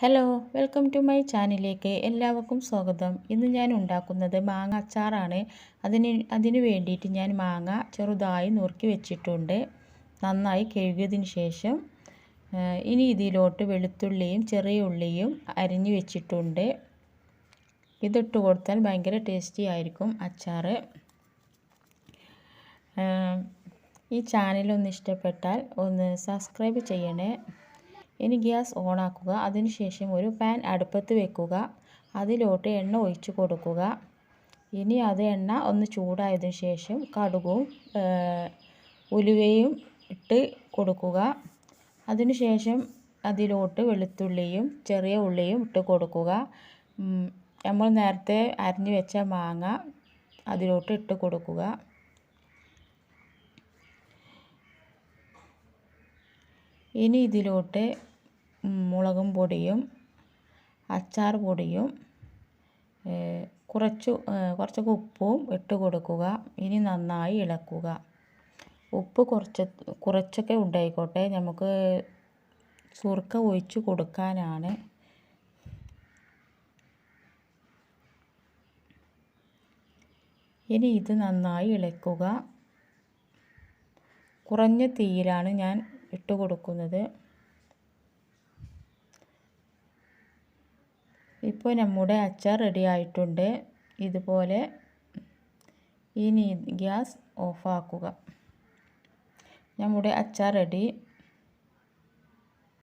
Hello welcome to my ചാനലിലേക്ക് എല്ലാവർക്കും സ്വാഗതം. ഇന്ന് ഞാൻ ഉണ്ടാക്കുന്നത് മാങ്ങ അച്ചാറാണ്. അതിന് അതിന് വേണ്ടിയിട്ട് ഞാൻ മാങ്ങ ചെറുതായി നുറുക്കി വെച്ചിട്ടുണ്ട്. നന്നായി കഴുകിയതിന് ശേഷം ഇനി ഇതിലോട്ട് വെളുത്തുള്ളിയും ചെറിയ ഉള്ളിയും അരിഞ്ഞു വെച്ചിട്ടുണ്ട്. ഇതിട്ട് കൊടുത്താൽ ഭയങ്കര ടേസ്റ്റി ആയിരിക്കും അച്ചാർ ഈ ചാനലൊന്ന് ഇഷ്ടപ്പെട്ടാൽ ഒന്ന് സബ്സ്ക്രൈബ് ചെയ്യണേ. ഇനി ഗ്യാസ് ഓണാക്കുക. അതിനുശേഷം ഒരു പാൻ അടുപ്പത്ത് വെക്കുക. അതിലോട്ട് എണ്ണ ഒഴിച്ച് കൊടുക്കുക. ഇനി അത് എണ്ണ ഒന്ന് ചൂടായതിനു ശേഷം കടുകും ഉലുവയും ഇട്ട് കൊടുക്കുക. അതിനുശേഷം അതിലോട്ട് വെളുത്തുള്ളിയും ചെറിയ ഉള്ളിയും ഇട്ട് കൊടുക്കുക. നമ്മൾ നേരത്തെ അരിഞ്ഞു വെച്ച മാങ്ങ അതിലോട്ട് ഇട്ട് കൊടുക്കുക. ഇനി ഇതിലോട്ട് മുളകും പൊടിയും അച്ചാർ പൊടിയും കുറച്ച് കുറച്ചൊക്കെ ഉപ്പും ഇട്ട് കൊടുക്കുക. ഇനി നന്നായി ഇളക്കുക. ഉപ്പ് കുറച്ച് കുറച്ചൊക്കെ ഉണ്ടായിക്കോട്ടെ. നമുക്ക് സുർക്ക ഒഴിച്ച് കൊടുക്കാനാണ്. ഇനി ഇത് നന്നായി ഇളക്കുക. കുറഞ്ഞ തീയിലാണ് ഞാൻ ഇട്ട് കൊടുക്കുന്നത്. ഇപ്പോൾ നമ്മുടെ അച്ചാർ റെഡി ആയിട്ടുണ്ട്. ഇതുപോലെ ഇനി ഗ്യാസ് ഓഫാക്കുക നമ്മുടെ അച്ചാർ റെഡി